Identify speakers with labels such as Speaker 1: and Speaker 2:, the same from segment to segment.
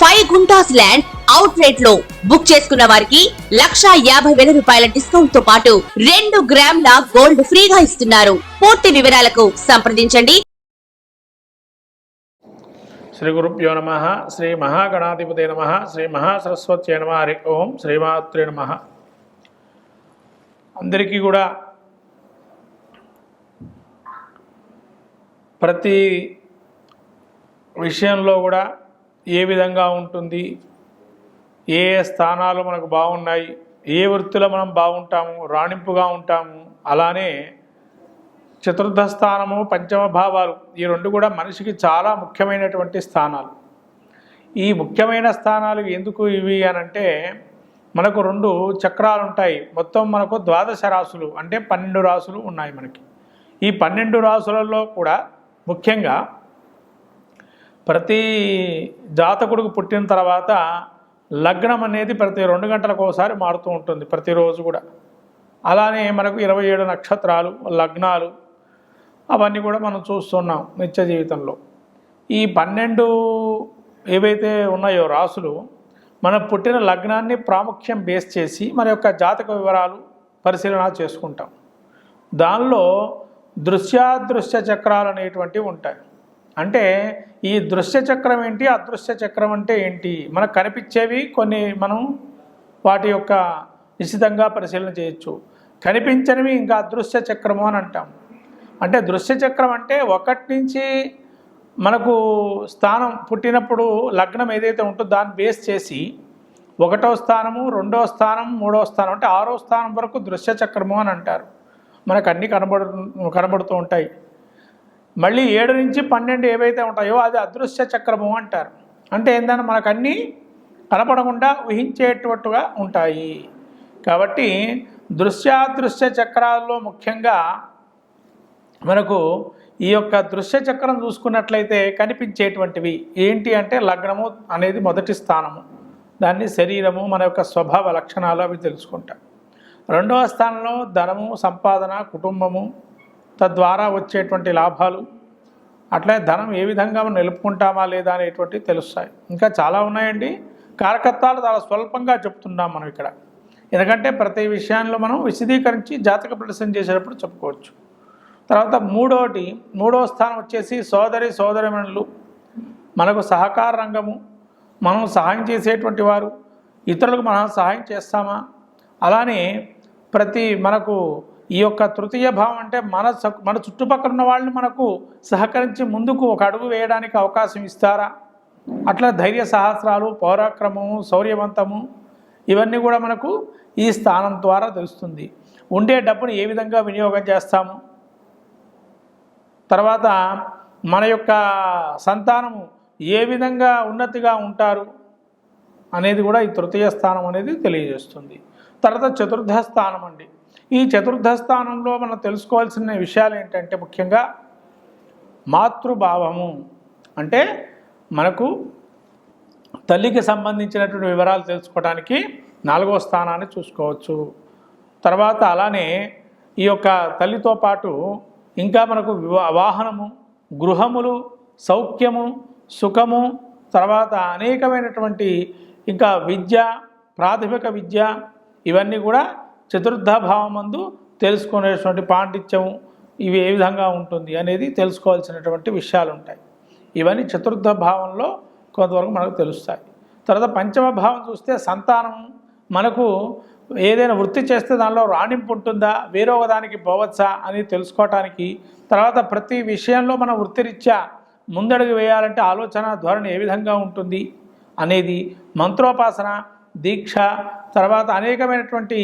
Speaker 1: Five guntas land out రేట్లో book చేసుకున్న వారికి లక్షా యాభై వేల రూపాయల డిస్కౌంట్తో పాటు రెండు గ్రాముల గోల్డ్ ఫ్రీగా ఇస్తున్నారు. పూర్తి వివరాలకు సంప్రదించండి.
Speaker 2: శ్రీ గురుభ్యో నమ శ్రీ మహాగణాధిపతి నమ శ్రీ మహాసరస్వతి నమ హరి ఓం శ్రీమాత్రే నమ. అందరికీ కూడా ప్రతి విషయంలో కూడా ఏ విధంగా ఉంటుంది? ఏ ఏ స్థానాలు మనకు బాగున్నాయి? ఏ వృత్తిలో మనం బాగుంటాము? రాణింపుగా ఉంటాము? అలానే చతుర్థ స్థానము పంచమ భావాలు ఈ రెండు కూడా మనిషికి చాలా ముఖ్యమైనటువంటి స్థానాలు. ఈ ముఖ్యమైన స్థానాలు ఎందుకు ఇవి అని అంటే మనకు రెండు చక్రాలు ఉంటాయి మొత్తం మనకు ద్వాదశ రాసులు అంటే పన్నెండు రాసులు ఉన్నాయి మనకి. ఈ పన్నెండు రాసులలో కూడా ముఖ్యంగా ప్రతి జాతకుడికి పుట్టిన తర్వాత లగ్నం అనేది ప్రతి రెండు గంటలకు ఒకసారి మారుతూ ఉంటుంది ప్రతిరోజు కూడా. అలానే మనకు ఇరవై ఏడు నక్షత్రాలు లగ్నాలు అవన్నీ కూడా మనం చూస్తున్నాం నిత్య జీవితంలో. ఈ పన్నెండు ఏవైతే ఉన్నాయో రాసులు మన పుట్టిన లగ్నాన్ని ప్రాముఖ్యం బేస్ చేసి మన యొక్క జాతక వివరాలు పరిశీలన చేసుకుంటాం. దానిలో దృశ్యాదృశ్య చక్రాలు అనేటువంటివి ఉంటాయి. అంటే ఈ దృశ్య చక్రం ఏంటి అదృశ్య చక్రం అంటే ఏంటి? మనకు కనిపించేవి కొన్ని మనం వాటి యొక్క నిశ్చితంగా పరిశీలన చేయొచ్చు. కనిపించనివి ఇంకా అదృశ్య చక్రము అని అంటాం. అంటే దృశ్య చక్రం అంటే ఒకటి నుంచి మనకు స్థానం పుట్టినప్పుడు లగ్నం ఏదైతే ఉంటుందో దాన్ని బేస్ చేసి ఒకటో స్థానము రెండో స్థానం మూడో స్థానం అంటే ఆరో స్థానం వరకు దృశ్య చక్రము అని అంటారు. మనకు అన్నీ కనబడు కనబడుతూ ఉంటాయి. మళ్ళీ ఏడు నుంచి పన్నెండు ఏవైతే ఉంటాయో అది అదృశ్య చక్రము అంటారు. అంటే ఏందని మనకు అన్నీ కనపడకుండా ఊహించేటట్టుగా ఉంటాయి. కాబట్టి దృశ్యాదృశ్య చక్రాల్లో ముఖ్యంగా మనకు ఈ యొక్క దృశ్య చక్రం చూసుకున్నట్లయితే కనిపించేటువంటివి. ఏంటి అంటే లగ్నము అనేది మొదటి స్థానము. దాన్ని శరీరము మన యొక్క స్వభావ లక్షణాలు అవి తెలుసుకుంటాం. రెండవ స్థానంలో ధనము సంపాదన కుటుంబము తద్వారా వచ్చేటువంటి లాభాలు అట్లే ధనం ఏ విధంగా మనం నిలుపుకుంటామా లేదా అనేటువంటి తెలుస్తాయి. ఇంకా చాలా ఉన్నాయండి. కారకత్వాలు చాలా స్వల్పంగా చెప్తున్నాం మనం ఇక్కడ. ఎందుకంటే ప్రతి విషయాల్లో మనం విశదీకరించి జాతక ప్రదర్శన చేసేటప్పుడు చెప్పుకోవచ్చు. తర్వాత మూడోటి మూడో స్థానం వచ్చేసి సోదరి సోదరిమణులు. మనకు సహకార రంగము మనం సహాయం చేసేటువంటి వారు ఇతరులకు మనం సహాయం చేస్తామా? అలానే ప్రతి మనకు ఈ యొక్క తృతీయ భావం అంటే మన స- మన చుట్టుపక్కల ఉన్న వాళ్ళని మనకు సహకరించి ముందుకు ఒక అడుగు వేయడానికి అవకాశం ఇస్తారా? అట్లా ధైర్య సహస్రాలు పౌరాక్రమము శౌర్యవంతము ఇవన్నీ కూడా మనకు ఈ స్థానం ద్వారా తెలుస్తుంది. ఉండే డబ్బును ఏ విధంగా వినియోగం చేస్తాము? తర్వాత మన యొక్క సంతానము ఏ విధంగా ఉన్నతిగా ఉంటారు అనేది కూడా ఈ తృతీయ స్థానం అనేది తెలియజేస్తుంది. తర్వాత చతుర్థ స్థానం అండి. ఈ చతుర్థ స్థానంలో మనం తెలుసుకోవాల్సిన విషయాలు ఏంటంటే ముఖ్యంగా మాతృభావము. అంటే మనకు తల్లికి సంబంధించినటువంటి వివరాలు తెలుసుకోవడానికి నాలుగో స్థానాన్ని చూసుకోవచ్చు. తర్వాత అలానే ఈ యొక్క తల్లితో పాటు ఇంకా మనకు వాహనము గృహములు సౌఖ్యము సుఖము తర్వాత అనేకమైనటువంటి ఇంకా విద్య ప్రాథమిక విద్య ఇవన్నీ కూడా చతుర్థ భావమందు తెలుసుకునేటువంటి పాండిత్యం ఇవి ఏ విధంగా ఉంటుంది అనేది తెలుసుకోవాల్సినటువంటి విషయాలు ఉంటాయి ఇవన్నీ చతుర్థ భావంలో కొంతవరకు మనకు తెలుస్తాయి. తర్వాత పంచమ భావం చూస్తే సంతానం మనకు ఏదైనా వృత్తి చేస్తే దానిలో రాణింపు ఉంటుందా? వేరొక దానికి పోవచ్చా? అని తెలుసుకోవటానికి తర్వాత ప్రతి విషయంలో మన వృత్తిరీత్యా ముందడుగు వేయాలంటే ఆలోచన ధోరణి ఏ విధంగా ఉంటుంది అనేది మంత్రోపాసన దీక్ష తర్వాత అనేకమైనటువంటి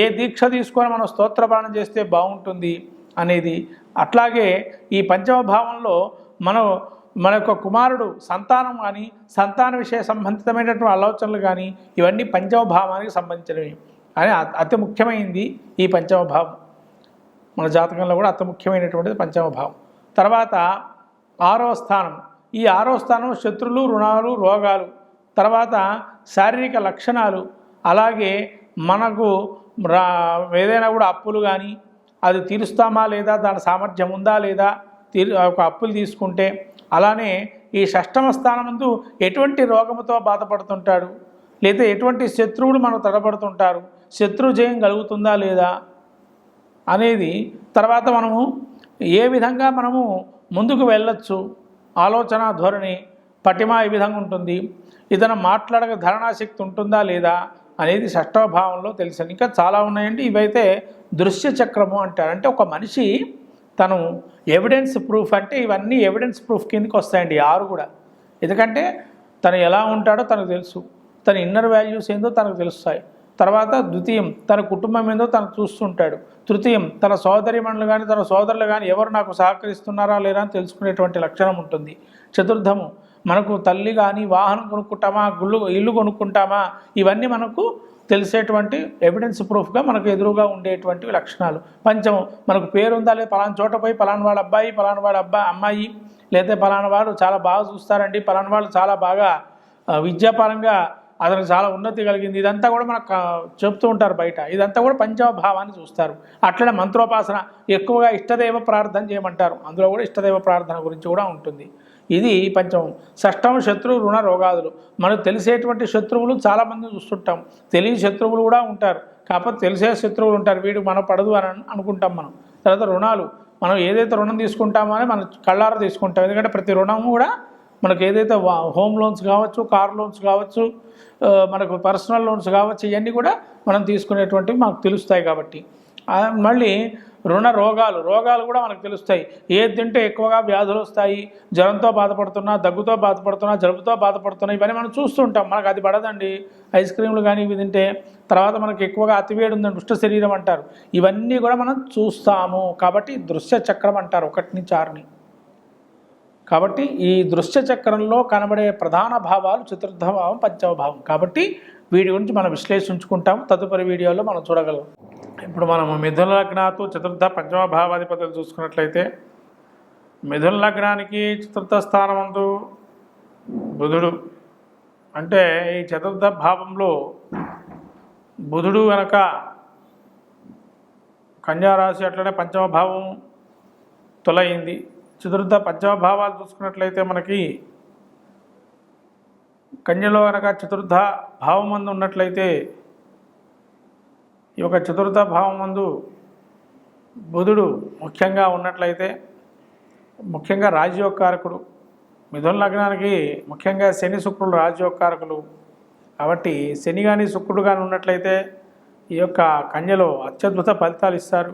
Speaker 2: ఏ దీక్ష తీసుకొని మనం స్తోత్రపాలన చేస్తే బాగుంటుంది అనేది. అట్లాగే ఈ పంచమ భావంలో మనం మన యొక్క కుమారుడు సంతానం కానీ సంతాన విషయ సంబంధితమైనటువంటి ఆలోచనలు కానీ ఇవన్నీ పంచమ భావానికి సంబంధించినవి అని అతి ముఖ్యమైనది ఈ పంచమ భావం మన జాతకంలో కూడా అతి ముఖ్యమైనటువంటిది పంచమ భావం తర్వాత ఆరో స్థానం. ఈ ఆరో స్థానం శత్రులు రుణాలు రోగాలు. తర్వాత శారీరక లక్షణాలు అలాగే మనకు రా ఏదైనా కూడా అప్పులు కానీ అది తీరుస్తామా లేదా దాని సామర్థ్యం ఉందా లేదా తీరు ఒక అప్పులు తీసుకుంటే అలానే ఈ షష్టమ స్థానమందు ఎటువంటి రోగముతో బాధపడుతుంటాడు? లేదా ఎటువంటి శత్రువులు మనం తడబడుతుంటారు? శత్రు జయం కలుగుతుందా లేదా? అనేది తర్వాత మనము ఏ విధంగా మనము ముందుకు వెళ్ళొచ్చు? ఆలోచన ధోరణి పటిమ ఏ విధంగా ఉంటుంది? ఇతను మాట్లాడక ధారణాశక్తి ఉంటుందా లేదా అనేది షష్టభావంలో భావంలో ఇంకా చాలా ఉన్నాయండి. ఇవైతే దృశ్య చక్రము అంటారు. అంటే ఒక మనిషి తను ఎవిడెన్స్ ప్రూఫ్ అంటే ఇవన్నీ ఎవిడెన్స్ ప్రూఫ్ కిందకి వస్తాయండి. ఆరు కూడా. ఎందుకంటే తను ఎలా ఉంటాడో తనకు తెలుసు. తన ఇన్నర్ వాల్యూస్ ఏందో తనకు తెలుస్తాయి. తర్వాత ద్వితీయం తన కుటుంబం ఏందో తను చూస్తుంటాడు. తృతీయం తన సోదరిమణులు కానీ తన సోదరులు కానీ ఎవరు నాకు సహకరిస్తున్నారా లేరా అని తెలుసుకునేటువంటి లక్షణం ఉంటుంది. చతుర్థము మనకు తల్లి కానీ వాహనం కొనుక్కుంటామా గుళ్ళు ఇల్లు కొనుక్కుంటామా ఇవన్నీ మనకు తెలిసేటువంటి ఎవిడెన్స్ ప్రూఫ్గా మనకు ఎదురుగా ఉండేటువంటి లక్షణాలు. పంచము మనకు పేరు ఉందా లేదా? పలానా చోట పోయి పలానా వాడు అబ్బాయి పలానా వాడు అబ్బాయి అమ్మాయి లేదా పలానా వాడు చాలా బాగా చూస్తారండి పలానా వాళ్ళు చాలా బాగా విద్యాపరంగా అతనికి చాలా ఉన్నతి కలిగింది. ఇదంతా కూడా మనకు చెప్తూ ఉంటారు బయట. ఇదంతా కూడా పంచమ భావాన్ని చూస్తారు. అట్లనే మంత్రోపాసన ఎక్కువగా ఇష్టదైవ ప్రార్థన చేయమంటారు. అందులో కూడా ఇష్టదైవ ప్రార్థన గురించి కూడా ఉంటుంది. ఇది పంచమం. షష్టం శత్రు రుణ రోగాదులు. మనకు తెలిసేటువంటి శత్రువులు చాలామంది చూస్తుంటాం. తెలియని శత్రువులు కూడా ఉంటారు. కాకపోతే తెలిసే శత్రువులు ఉంటారు. వీడు మనం పడదు అని అనుకుంటాం మనం. తర్వాత రుణాలు. మనం ఏదైతే రుణం తీసుకుంటామో అని మనం కళ్ళారా తీసుకుంటాం. ఎందుకంటే ప్రతి రుణం కూడా మనకు ఏదైతే వా- హోమ్ లోన్స్ కావచ్చు కార్ లోన్స్ కావచ్చు మనకు పర్సనల్ లోన్స్ కావచ్చు ఇవన్నీ కూడా మనం తీసుకునేటువంటివి మనకు తెలుస్తాయి కాబట్టి. మళ్ళీ రుణ రోగాలు రోగాలు కూడా మనకు తెలుస్తాయి. ఏది తింటే ఎక్కువగా వ్యాధులు వస్తాయి జ్వరంతో బాధపడుతున్నా దగ్గుతో బాధపడుతున్నా జలుబుతో బాధపడుతున్నా ఇవన్నీ మనం చూస్తుంటాం మనకు అది పడదండి. ఐస్ క్రీమ్లు కానీ ఇవి తింటే తర్వాత మనకు ఎక్కువగా అతివేడి ఉందని దుష్ట శరీరం అంటారు. ఇవన్నీ కూడా మనం చూస్తాము. కాబట్టి దృశ్య చక్రం అంటారు ఒకటి నుంచి ఆరుని. కాబట్టి ఈ దృశ్య చక్రంలో కనబడే ప్రధాన భావాలు చతుర్థ భావం పంచమ భావం కాబట్టి వీటి గురించి మనం విశ్లేషించుకుంటాం. తదుపరి వీడియోలో మనం చూడగలం. ఇప్పుడు మనం మిథున లగ్నాతో చతుర్థ పంచమ భావాధిపతులు చూసుకున్నట్లయితే మిథున లగ్నానికి చతుర్థ స్థానమందు బుధుడు. అంటే ఈ చతుర్థ భావంలో బుధుడు కనుక కన్యారాశి అట్లనే పంచమ భావం తొలయింది చతుర్థ పంచమ భావాలు చూసుకున్నట్లయితే మనకి కన్యలో కనుక చతుర్థ భావం మందు ఉన్నట్లయితే ఈ యొక్క చతుర్థ భావం మందు బుధుడు ముఖ్యంగా ఉన్నట్లయితే ముఖ్యంగా రాజయోగకారకుడు మిథున లగ్నానికి ముఖ్యంగా శని శుక్రుడు రాజయోగకారకులు కాబట్టి శని కానీ శుక్రుడు కానీ ఉన్నట్లయితే ఈ యొక్క కన్యలో అత్యద్భుత ఫలితాలు ఇస్తారు.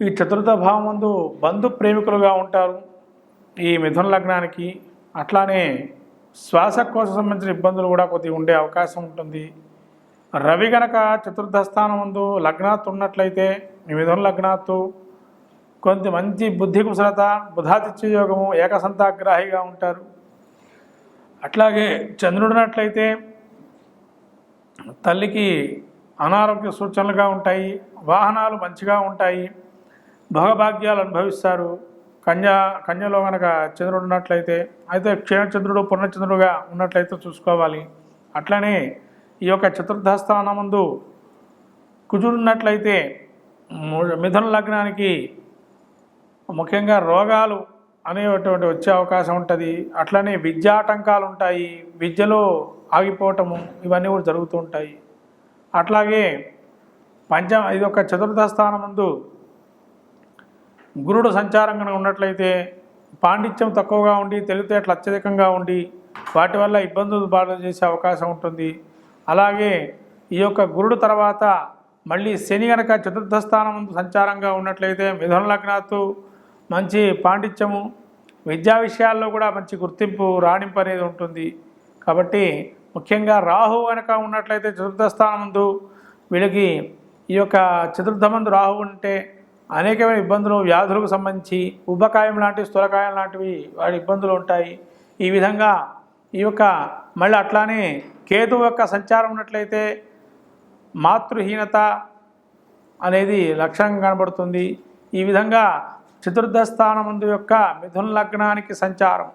Speaker 2: ఈ చతుర్థ భావమందు బంధు ప్రేమికులుగా ఉంటారు. ఈ మిథున లగ్నానికి అట్లానే శ్వాసకోశ సంబంధించిన ఇబ్బందులు కూడా కొద్దిగా ఉండే అవకాశం ఉంటుంది. రవి గనక చతుర్థ స్థానం ముందు లగ్నాత్ ఉన్నట్లయితే ఈ మిథున లగ్నాత్తు కొంత మంచి బుద్ధి కుశలత బుధాతిత్య యోగము ఏకసంతాగ్రాహిగా ఉంటారు. అట్లాగే చంద్రుడున్నట్లయితే తల్లికి అనారోగ్య సూచనలుగా ఉంటాయి వాహనాలు మంచిగా ఉంటాయి. భోగభాగ్యాలు అనుభవిస్తారు. కన్యా కన్యలో కనుక చంద్రుడు ఉన్నట్లయితే అయితే క్షీణచంద్రుడు పూర్ణచంద్రుడుగా ఉన్నట్లయితే చూసుకోవాలి. అట్లనే ఈ యొక్క చతుర్థ స్థానమందు కుజుడున్నట్లయితే మిథున లగ్నానికి ముఖ్యంగా రోగాలు అనేటువంటి వచ్చే అవకాశం ఉంటుంది. అట్లనే విద్యాటంకాలు ఉంటాయి విద్యలో ఆగిపోవటము ఇవన్నీ కూడా జరుగుతూ ఉంటాయి. అట్లాగే పంచ ఇది ఒక చతుర్థ స్థానం ముందు గురుడు సంచారం కనుక ఉన్నట్లయితే పాండిత్యం తక్కువగా ఉండి తెలివితేటలు అత్యధికంగా ఉండి వాటి వల్ల ఇబ్బందులు బాధలు చేసే అవకాశం ఉంటుంది. అలాగే ఈ యొక్క గురుడు తర్వాత మళ్ళీ శని గనక చతుర్థ స్థానం సంచారంగా ఉన్నట్లయితే మిథున లగ్నాత్తు మంచి పాండిత్యము విద్యా విషయాల్లో కూడా మంచి గుర్తింపు రాణింపు అనేది ఉంటుంది. కాబట్టి ముఖ్యంగా రాహు కనుక ఉన్నట్లయితే చతుర్థ స్థానం ముందు వీళ్ళకి ఈ యొక్క చతుర్థ మందు రాహు ఉంటే అనేకమైన ఇబ్బందులు వ్యాధులకు సంబంధించి ఉబ్బకాయం లాంటివి స్థూలకాయం లాంటివి వాడి ఇబ్బందులు ఉంటాయి. ఈ విధంగా ఈ యొక్క మళ్ళీ అట్లానే కేతు యొక్క సంచారం ఉన్నట్లయితే మాతృహీనత అనేది లక్ష్యంగా కనబడుతుంది. ఈ విధంగా చతుర్థ స్థానముందు యొక్క మిథున లగ్నానికి సంచారం.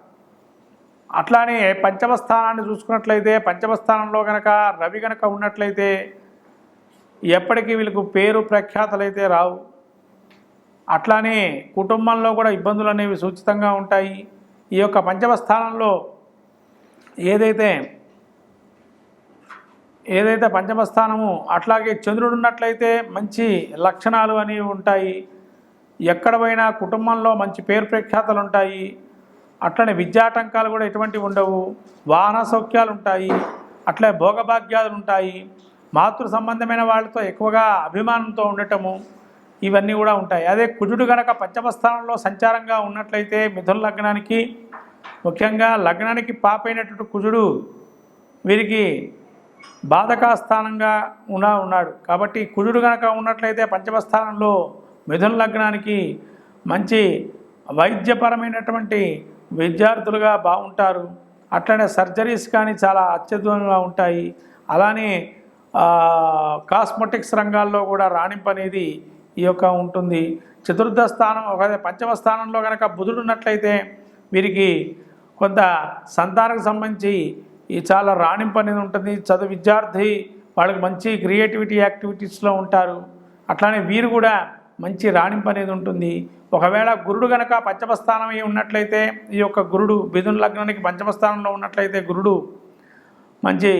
Speaker 2: అట్లానే పంచమ స్థానాన్ని చూసుకున్నట్లయితే పంచమ స్థానంలో కనుక రవి కనుక ఉన్నట్లయితే ఎప్పటికీ వీళ్ళకు పేరు ప్రఖ్యాతలైతే రావు. అట్లానే కుటుంబంలో కూడా ఇబ్బందులు అనేవి సూచితంగా ఉంటాయి. ఈ యొక్క పంచమ స్థానంలో ఏదైతే ఏదైతే పంచమ స్థానము అట్లాగే చంద్రుడు ఉన్నట్లయితే మంచి లక్షణాలు అనేవి ఉంటాయి. ఎక్కడ పోయినా కుటుంబంలో మంచి పేరు ప్రఖ్యాతలు ఉంటాయి. అట్లనే విద్యాటంకాలు కూడా ఎటువంటివి ఉండవు. వాహన సౌఖ్యాలు ఉంటాయి. అట్లే భోగభాగ్యాలు ఉంటాయి. మాతృ సంబంధమైన వాళ్ళతో ఎక్కువగా అభిమానంతో ఉండటము ఇవన్నీ కూడా ఉంటాయి. అదే కుజుడు గనక పంచమ స్థానంలో సంచారంగా ఉన్నట్లయితే మిథున లగ్నానికి ముఖ్యంగా లగ్నానికి పాపైనటువంటి కుజుడు వీరికి బాధకా స్థానంగా ఉన్న ఉన్నాడు. కాబట్టి కుజుడు గనక ఉన్నట్లయితే పంచమ స్థానంలో మిథున లగ్నానికి మంచి వైద్యపరమైనటువంటి విద్యార్థులుగా బాగుంటారు. అట్లనే సర్జరీస్ కానీ చాలా అత్యద్భుతంగా ఉంటాయి. అలానే కాస్మెటిక్స్ రంగాల్లో కూడా రాణింపు అనేది ఈ యొక్క ఉంటుంది. చతుర్థ స్థానం ఒక పంచమ స్థానంలో కనుక బుధుడు ఉన్నట్లయితే వీరికి కొంత సంతానకు సంబంధించి ఈ చాలా రాణింపు అనేది ఉంటుంది. చదువు విద్యార్థి వాళ్ళకి మంచి క్రియేటివిటీ యాక్టివిటీస్లో ఉంటారు. అట్లానే వీరు కూడా మంచి రాణింపు అనేది ఉంటుంది. ఒకవేళ గురుడు గనక పంచమ స్థానం అయి ఉన్నట్లయితే ఈ యొక్క గురుడు బిధున లగ్నానికి పంచమ స్థానంలో ఉన్నట్లయితే గురుడు మంచి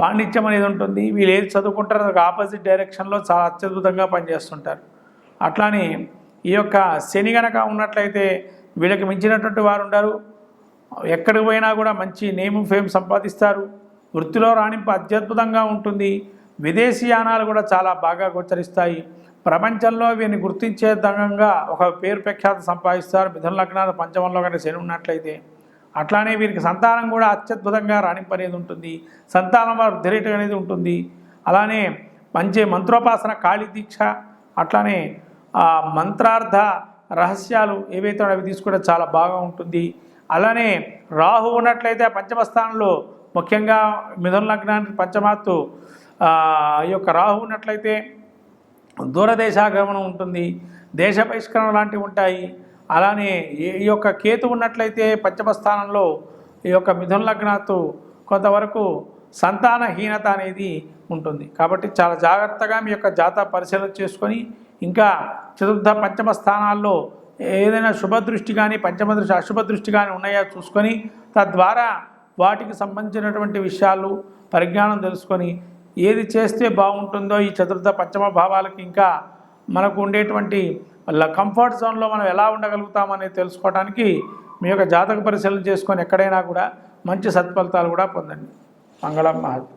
Speaker 2: పాండిత్యం అనేది ఉంటుంది. వీళ్ళు ఏది చదువుకుంటారో ఆపోజిట్ డైరెక్షన్లో చాలా అత్యద్భుతంగా పనిచేస్తుంటారు. అట్లానే ఈ యొక్క శని గనక ఉన్నట్లయితే వీళ్ళకి మించినటువంటి వారు ఉండరు. ఎక్కడికి పోయినా కూడా మంచి నేమ్ ఫేమ్ సంపాదిస్తారు. వృత్తిలో రాణింపు అత్యద్భుతంగా ఉంటుంది. విదేశీ యానాలు కూడా చాలా బాగా గోచరిస్తాయి. ప్రపంచంలో వీరిని గుర్తించే దంగంగా ఒక పేరు ప్రఖ్యాత సంపాదిస్తారు. మిథున లగ్నాలు పంచమంలో కనుక శని ఉన్నట్లయితే అట్లానే వీరికి సంతానం కూడా అత్యద్భుతంగా రాణింపు అనేది ఉంటుంది. సంతానం వృద్ధి రేటు అనేది ఉంటుంది. అలానే మంచి మంత్రోపాసన కాళీ దీక్ష అట్లానే మంత్రార్థ రహస్యాలు ఏవైతే అవి తీసుకోవడం చాలా బాగా ఉంటుంది. అలానే రాహు ఉన్నట్లయితే పంచమ స్థానంలో ముఖ్యంగా మిథున లగ్నానికి పంచమాత్తు ఈ యొక్క రాహు ఉన్నట్లయితే దూరదేశాగమనం ఉంటుంది దేశ బహిష్కరణ లాంటివి ఉంటాయి. అలానే ఈ- ఈ యొక్క కేతు ఉన్నట్లయితే పంచమ స్థానంలో ఈ యొక్క మిథున లగ్నాత్తు కొంతవరకు సంతానహీనత అనేది ఉంటుంది. కాబట్టి చాలా జాగ్రత్తగా మీ యొక్క జాతా పరిశీలన చేసుకొని ఇంకా చతుర్థ పంచమ స్థానాల్లో ఏదైనా శుభదృష్టి కానీ పంచమ దృష్టి అశుభ దృష్టి కానీ ఉన్నాయా చూసుకొని తద్వారా వాటికి సంబంధించినటువంటి విషయాలు పరిజ్ఞానం తెలుసుకొని ఏది చేస్తే బాగుంటుందో ఈ చతుర్థ పంచమ భావాలకి ఇంకా మనకు ఉండేటువంటి కంఫర్ట్ జోన్లో మనం ఎలా ఉండగలుగుతామనేది తెలుసుకోవడానికి మీ యొక్క జాతక పరిశీలన చేసుకొని ఎక్కడైనా కూడా మంచి సత్ఫలితాలు కూడా పొందండి. మంగళం మహత్.